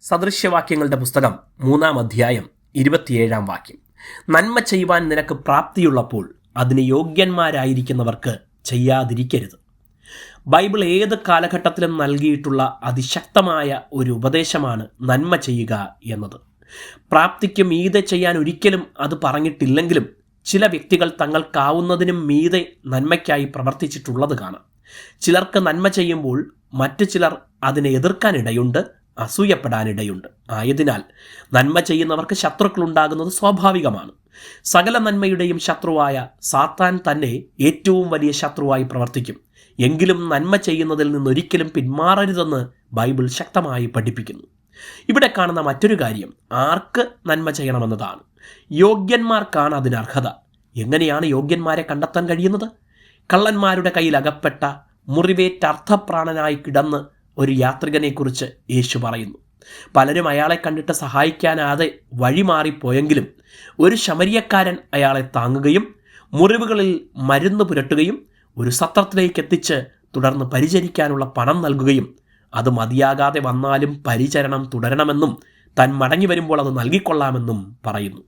സദൃശ്യവാക്യങ്ങളുടെ പുസ്തകം മൂന്നാം അധ്യായം ഇരുപത്തിയേഴാം വാക്യം. നന്മ ചെയ്യുവാൻ നിനക്ക് പ്രാപ്തിയുള്ളപ്പോൾ അതിന് യോഗ്യന്മാരായിരിക്കുന്നവർക്ക് ചെയ്യാതിരിക്കരുത്. ബൈബിൾ ഏത് കാലഘട്ടത്തിലും നൽകിയിട്ടുള്ള അതിശക്തമായ ഒരു ഉപദേശമാണ് നന്മ ചെയ്യുക എന്നത്. പ്രാപ്തിക്ക് മീതെ ചെയ്യാൻ ഒരിക്കലും അത് പറഞ്ഞിട്ടില്ലെങ്കിലും ചില വ്യക്തികൾ തങ്ങൾക്കാവുന്നതിനും മീതെ നന്മയ്ക്കായി പ്രവർത്തിച്ചിട്ടുള്ളത് കാണാം. ചിലർക്ക് നന്മ ചെയ്യുമ്പോൾ മറ്റു ചിലർ അതിനെ എതിർക്കാനിടയുണ്ട് അസൂയപ്പെടാനിടയുണ്ട്. ആയതിനാൽ നന്മ ചെയ്യുന്നവർക്ക് ശത്രുക്കളുണ്ടാകുന്നത് സ്വാഭാവികമാണ്. സകല നന്മയുടെയും ശത്രുവായ സാത്താൻ തന്നെ ഏറ്റവും വലിയ ശത്രുവായി പ്രവർത്തിക്കും. എങ്കിലും നന്മ ചെയ്യുന്നതിൽ നിന്നൊരിക്കലും പിന്മാറരുതെന്ന് ബൈബിൾ ശക്തമായി പഠിപ്പിക്കുന്നു. ഇവിടെ കാണുന്ന മറ്റൊരു കാര്യം ആർക്ക് നന്മ ചെയ്യണമെന്നതാണ്. യോഗ്യന്മാർക്കാണ് അതിന് അർഹത. എങ്ങനെയാണ് യോഗ്യന്മാരെ കണ്ടെത്താൻ കഴിയുന്നത്? കള്ളന്മാരുടെ കയ്യിൽ അകപ്പെട്ട മുറിവേറ്റ അർത്ഥപ്രാണനായി കിടന്ന് ഒരു യാത്രികനെക്കുറിച്ച് യേശു പറയുന്നു. പലരും അയാളെ കണ്ടിട്ട് സഹായിക്കാനാതെ വഴിമാറിപ്പോയെങ്കിലും ഒരു ശമരിയക്കാരൻ അയാളെ താങ്ങുകയും മുറിവുകളിൽ മരുന്ന് പുരട്ടുകയും ഒരു സത്രത്തിലേക്ക് എത്തിച്ച് തുടർന്ന് പരിചരിക്കാനുള്ള പണം നൽകുകയും അത് മതിയാകാതെ വന്നാലും പരിചരണം തുടരണമെന്നും താൻ മടങ്ങി വരുമ്പോൾ അത് നൽകിക്കൊള്ളാമെന്നും പറയുന്നു.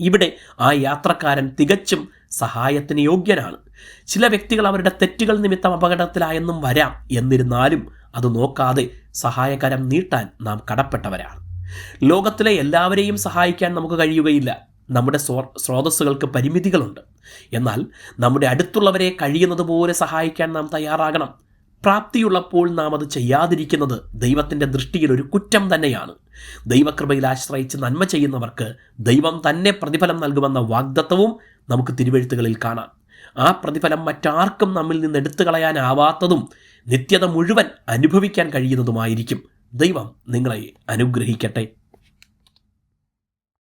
ഇവിടെ ആ യാത്രക്കാരൻ തികച്ചും സഹായത്തിന് യോഗ്യനാണ്. ചില വ്യക്തികൾ അവരുടെ തെറ്റുകൾ നിമിത്തം അപകടത്തിലായെന്നും വരാം എന്നിരുന്നാലും അത് നോക്കാതെ സഹായകരം നീട്ടാൻ നാം കടപ്പെട്ടവരാണ്. ലോകത്തിലെ എല്ലാവരെയും സഹായിക്കാൻ നമുക്ക് കഴിയുകയില്ല. നമ്മുടെ സ്രോതസ്സുകൾക്ക് പരിമിതികളുണ്ട്. എന്നാൽ നമ്മുടെ അടുത്തുള്ളവരെ കഴിയുന്നത് പോലെ സഹായിക്കാൻ നാം തയ്യാറാകണം. പ്രാപ്തിയുള്ളപ്പോൾ നാം അത് ചെയ്യാതിരിക്കുന്നത് ദൈവത്തിന്റെ ദൃഷ്ടിയിൽ ഒരു കുറ്റം തന്നെയാണ്. ദൈവകൃപയിൽ ആശ്രയിച്ച് നന്മ ചെയ്യുന്നവർക്ക് ദൈവം തന്നെ പ്രതിഫലം നൽകുമെന്ന വാഗ്ദത്വവും നമുക്ക് തിരുവഴുത്തുകളിൽ കാണാം. ആ പ്രതിഫലം മറ്റാർക്കും നമ്മിൽ നിന്ന് എടുത്തു കളയാനാവാത്തതും നിത്യത മുഴുവൻ അനുഭവിക്കാൻ കഴിയുന്നതുമായിരിക്കും. ദൈവം നിങ്ങളെ അനുഗ്രഹിക്കട്ടെ.